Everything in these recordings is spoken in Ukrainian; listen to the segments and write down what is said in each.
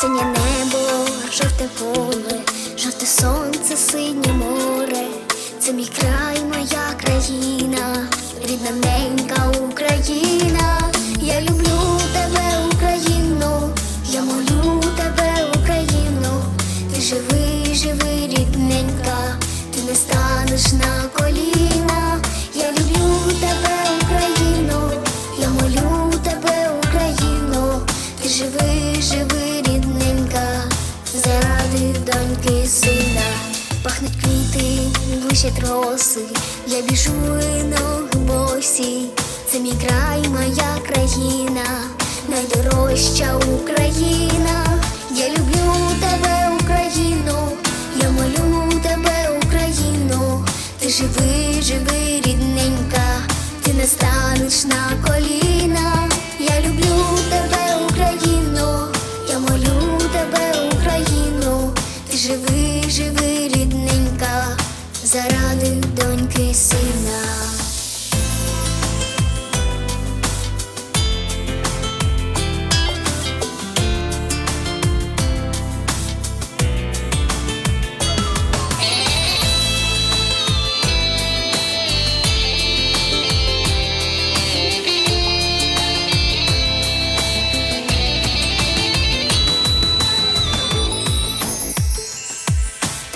синє небо, жовте поле, жовте сонце, синє море, це мій край, моя країна, рідна ненька Україна, я люблю тебе, Україно, я молю тебе, Україну, ти живий, живий, рідненька, ти не станеш на коліна, я люблю тебе. Сина. Пахнуть квіти, блищать роси, я біжу і ноги босі. Це мій край, моя країна, найдорожча Україна. Я люблю тебе, Україно, я молю тебе, Україно. Ти живи, живи, живи, живи, рідненька, заради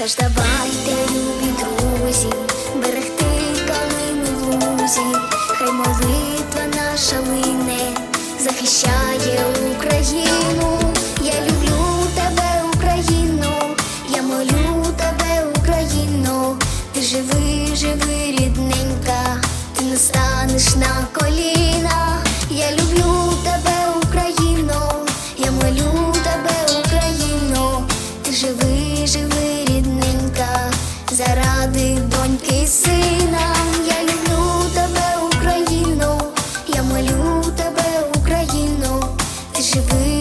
Тож давайте, любі друзі, берегти калину в лузі, хай молитва наша лине, захищає Україну. Я люблю тебе, Україно, я молю тебе, Україно. Ти живи, живи, рідненька, ти не станеш на коліна. Доньки сина. Я люблю тебе, Україно, я молю тебе, Україно. Живи,